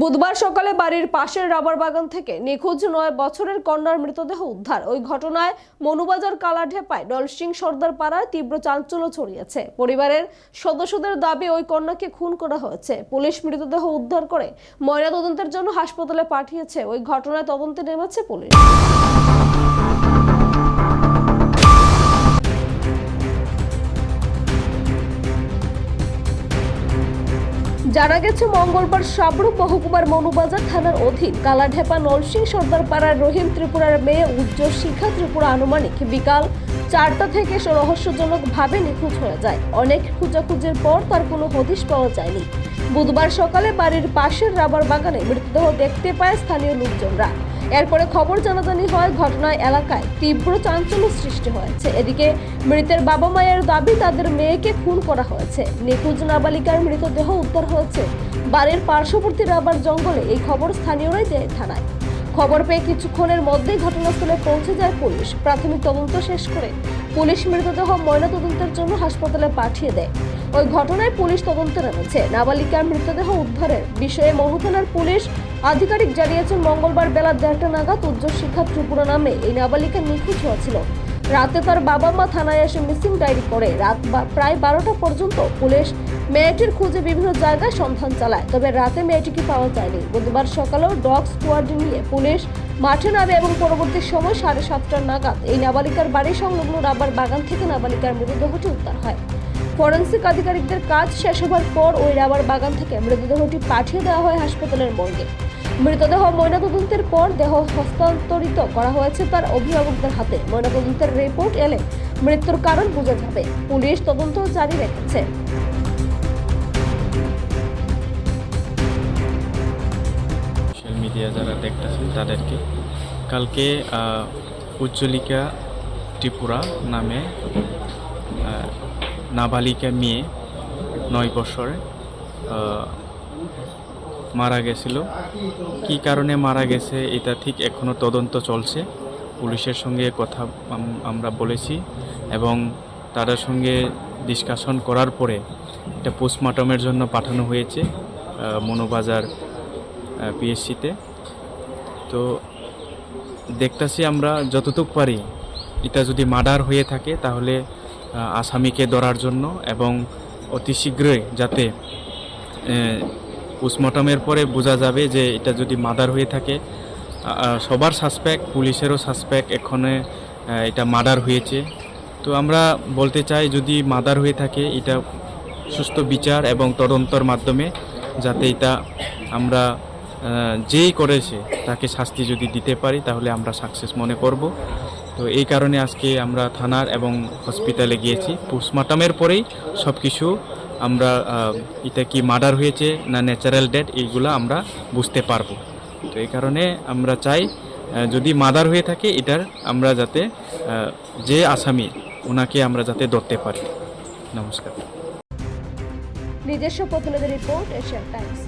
বুধবার সকালে বাড়ির পাশের রাবার বাগান থেকে নিখোঁজ নয় বছরের কন্যার মৃতদেহ উদ্ধার। ওই ঘটনায় মনুবাজার কালাঢেপায় নলসিং সর্দার পাড়ায় তীব্র চাঞ্চল্য ছড়িয়েছে। পরিবারের সদস্যদের দাবি ওই কন্যাকে খুন করা হয়েছে। পুলিশ মৃতদেহ উদ্ধার করে ময়নাতদন্তের জন্য হাসপাতালে পাঠিয়েছে। ওই ঘটনায় তদন্তে নেমেছে পুলিশ। জানা গেছে, মঙ্গলবার সাবরু মহকুমার মনুবাজার থানার অধীন কালাঢেপা নলসিং সর্দার পাড়ার রহিম ত্রিপুরার মেয়ে উজ্জ্বল শিখা ত্রিপুরা আনুমানিক বিকাল চারটা থেকে রহস্যজনক ভাবে নিখোঁজ হয়ে যায়। অনেক খোঁজাখুঁজির পর তার কোনো হদিশ পাওয়া যায়নি। বুধবার সকালে বাড়ির পাশের রাবার বাগানে মৃতদেহ দেখতে পায় স্থানীয় লোকজনরা। এরপরে খবর জানাজানি হয় ঘটনায় এলাকায় তীব্র চাঞ্চল্য সৃষ্টি হয়েছে। এদিকে মৃতের বাবা মায়ের দাবি, তাদের মেয়েকে খুন করা হয়েছে। নিখোঁজ নাবালিকার মৃতদেহ উদ্ধার হয়েছে। বাড়ির পার্শ্ববর্তী রাবার জঙ্গলে এই খবর স্থানীয়রাই দেয় থানায়। খবর পেয়ে কিছুক্ষণের মধ্যেই ঘটনাস্থলে পৌঁছে যায় পুলিশ। প্রাথমিক তদন্ত শেষ করে পুলিশ মৃতদেহ ময়না তদন্তের জন্য হাসপাতালে পাঠিয়ে দেয়। ওই ঘটনায় পুলিশ তদন্ত নেমেছে। নাবালিকার মৃতদেহ উদ্ধারের বিষয়ে মহুথানার পুলিশ আধিকারিক জানিয়েছেন, মঙ্গলবার বেলা দেড়টা নাগাদ উজ্জ্বল শিক্ষা ত্রিপুরা নামে এই নাবালিকা নিখোঁজ হয়েছিল। রাতে তার বাবা মা থানায় এসে মিসিং ডায়েরি করে। রাত প্রায় বারোটা পর্যন্ত পুলিশ মেয়েটির খুঁজে বিভিন্ন জায়গায় সন্ধান চালায়। তবে রাতে মেয়েটিকে পাওয়া যায়নি। বুধবার সকালেও ডগ স্কোয়াড নিয়ে পুলিশ মাঠে নামে এবং পরবর্তী সময় সাড়ে সাতটার নাগাদ এই নাবালিকার বাড়ি সংলগ্ন রাবার বাগান থেকে নাবালিকার মৃতদেহটি উদ্ধার হয়। ফরেন্সিক আধিকারিকদের কাজ শেষ হবার পর ওই রাবার বাগান থেকে মৃতদেহটি পাঠিয়ে দেওয়া হয় হাসপাতালের মর্গে। মৃতদেহ ময়নাতদন্তের পর দেহ হস্তান্তরিত করা হয়েছে তার অভিভাবকদের হাতে। ময়নাতদন্তের রিপোর্ট এলে মৃত্যুর কারণ বোঝা যাবে, পুলিশ তদন্ত জারি রেখেছে। মিডিয়া যারা দেখতেছেন তাদেরকে। কালকে উজ্জ্বলিকা ত্রিপুরা নামে নাবালিকা মেয়ে, নয় বছরে মারা গেছিল। কি কারণে মারা গেছে এটা ঠিক এখনও তদন্ত চলছে। পুলিশের সঙ্গে কথা আমরা বলেছি এবং তাদের সঙ্গে ডিসকাশন করার পরে এটা পোস্টমর্টমের জন্য পাঠানো হয়েছে মনোবাজার পিএসসিতে তো দেখতেছি আমরা যতটুকু পারি, এটা যদি মার্ডার হয়ে থাকে তাহলে আসামিকে ধরার জন্য এবং অতি শীঘ্রই যাতে পোস্টমর্টমের পরে বোঝা যাবে যে এটা যদি মাদার হয়ে থাকে সবার সাসপেক্ট, পুলিশেরও সাসপেক্ট এখানে এটা মার্ডার হয়েছে। তো আমরা বলতে চাই যদি মাদার হয়ে থাকে, এটা সুস্থ বিচার এবং তদন্তর মাধ্যমে যাতে এটা আমরা যেই করেছে তাকে শাস্তি যদি দিতে পারি, তাহলে আমরা সাকসেস মনে করব। তো এই কারণে আজকে আমরা থানার এবং হসপিটালে গিয়েছি। পোস্টমর্টমের পরেই সব কিছু আমরা এটা কি মার্ডার হয়েছে না ন্যাচারাল ডেথ এইগুলো আমরা বুঝতে পারব। তো এই কারণে আমরা চাই যদি মার্ডার হয়ে থাকে, এটার আমরা যাতে যে আসামি ওনাকে আমরা যাতে ধরতে পারি। নমস্কার। নিজস্ব প্রতিনিধি রিপোর্ট এশিয়ান টাইমস